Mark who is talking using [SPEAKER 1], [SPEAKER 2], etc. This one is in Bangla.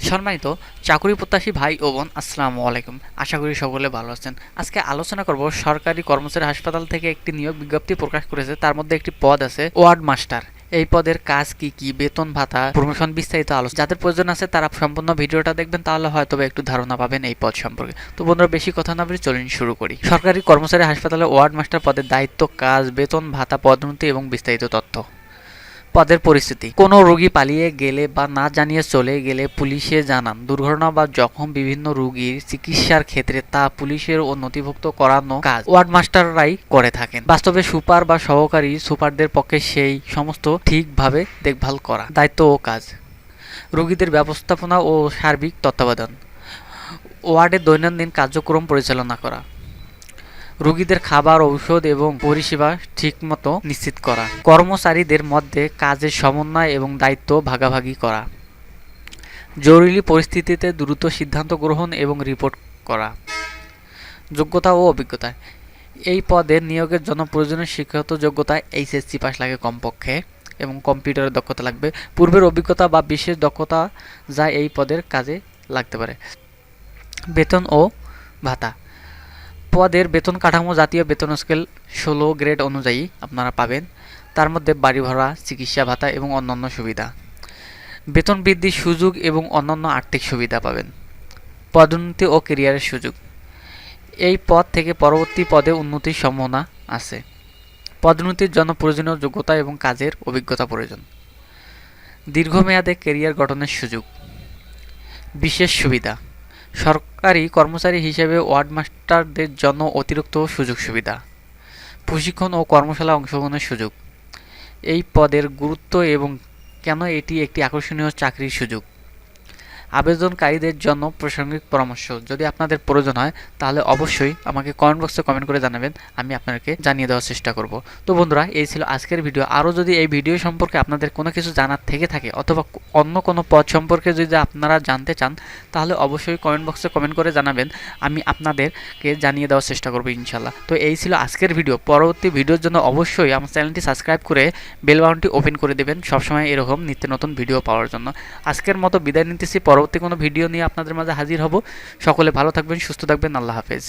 [SPEAKER 1] সম্মানিত চাকরি প্রত্যাশী ভাই ও বোন, আসসালামু আলাইকুম। আশা করি সকলে ভালো আছেন। আজকে আলোচনা করব সরকারি কর্মচারী হাসপাতাল থেকে একটি নিয়োগ বিজ্ঞপ্তি প্রকাশ করেছে। তার মধ্যে একটি পদ আছে, ওয়ার্ড মাস্টার। এই পদের কাজ কি কি? বেতন ভাতা, প্রমোশন বিস্তারিত আলোচনা যাদের প্রয়োজন আছে তারা সম্পূর্ণ ভিডিওটা দেখবেন, তাহলে হয়তো একটু ধারণা পাবেন এই পদ সম্পর্কে। তো বন্ধুরা, বেশি কথা না বলে চলুন শুরু করি। সরকারি কর্মচারী হাসপাতালে ওয়ার্ড মাস্টার পদের দায়িত্ব, কাজ, বেতন, ভাতা, পদোন্নতি এবং বিস্তারিত তথ্য। পদের পরিস্থিতি। কোনো রোগী পালিয়ে গেলে বা না জানিয়ে চলে গেলে পুলিশে জানান। দুর্ঘটনা বা জখম বিভিন্ন রোগীর চিকিৎসার ক্ষেত্রে তা পুলিশের ও নথিভুক্ত করানো কাজ ওয়ার্ড মাস্টাররাই করে থাকেন। বাস্তবে সুপার বা সহকারী সুপারদের পক্ষে সেই সমস্ত ঠিকভাবে দেখভাল করা দায়িত্ব ও কাজ। রোগীদের ব্যবস্থাপনা ও সার্বিক তত্ত্বাবধান। ওয়ার্ডের দৈনন্দিন কার্যক্রম পরিচালনা করা। রোগীদের খাবার, ঔষধ এবং পরিষেবা ঠিকমতো নিশ্চিত করা। কর্মচারীদের মধ্যে কাজের সমন্বয় এবং দায়িত্ব ভাগাভাগি করা। জরুরি পরিস্থিতিতে দ্রুত সিদ্ধান্ত গ্রহণ এবং রিপোর্ট করা। যোগ্যতা ও অভিজ্ঞতা। এই পদে নিয়োগের জন্য প্রয়োজনীয় শিক্ষাগত যোগ্যতা, এইচএসসি পাস লাগে কমপক্ষে এবং কম্পিউটারের দক্ষতা লাগবে। পূর্বের অভিজ্ঞতা বা বিশেষ দক্ষতা যা এই পদের কাজে লাগতে পারে। বেতন ও ভাতা। পদের বেতন কাঠামো জাতীয় বেতন স্কেল ষোলো গ্রেড অনুযায়ী আপনারা পাবেন। তার মধ্যে বাড়ি ভাড়া, চিকিৎসা ভাতা এবং অন্যান্য সুবিধা। বেতন বৃদ্ধির সুযোগ এবং অন্যান্য আর্থিক সুবিধা পাবেন। পদোন্নতি ও কেরিয়ারের সুযোগ। এই পদ থেকে পরবর্তী পদে উন্নতির সম্ভাবনা আছে। পদোন্নতির জন্য প্রয়োজনীয় যোগ্যতা এবং কাজের অভিজ্ঞতা প্রয়োজন। দীর্ঘমেয়াদে কেরিয়ার গঠনের সুযোগ। বিশেষ সুবিধা। সরকারি কর্মচারী হিসেবে ওয়ার্ড মাস্টারদের জন্য অতিরিক্ত সুযোগ সুবিধা, প্রশিক্ষণ ও কর্মশালা অংশগ্রহণের সুযোগ। এই পদের গুরুত্ব এবং কেন এটি একটি আকর্ষণীয় চাকরির সুযোগ? আবেদনকারীদের জন্য প্রাসঙ্গিক পরামর্শ। যদি আপনাদের প্রয়োজন হয়, তাহলে অবশ্যই আমাকে কমেন্ট বক্সে কমেন্ট করে জানাবেন, আমি আপনাকে জানিয়ে দেওয়ার চেষ্টা করব। তো বন্ধুরা, এই ছিল আজকের ভিডিও আরও যদি এই ভিডিও সম্পর্কে আপনাদের কোনো কিছু জানার থেকে থাকে, অথবা অন্য কোনো পদ সম্পর্কে যদি আপনারা জানতে চান, তাহলে অবশ্যই কমেন্ট বক্সে কমেন্ট করে জানাবেন, আমি আপনাদেরকে জানিয়ে দেওয়ার চেষ্টা করব ইনশাল্লাহ তো এই ছিল আজকের ভিডিও পরবর্তী ভিডিওর জন্য অবশ্যই আমার চ্যানেলটি সাবস্ক্রাইব করে বেল ওপেন করে দেবেন। সবসময় এরকম নিত্য নতুন ভিডিও পাওয়ার জন্য। আজকের মতো বিদায় নিতেছি। পরবর্তী কোনো ভিডিও নিয়ে আপনাদের মাঝে হাজির হব। সকলে ভালো থাকবেন, সুস্থ থাকবেন। আল্লাহ হাফেজ।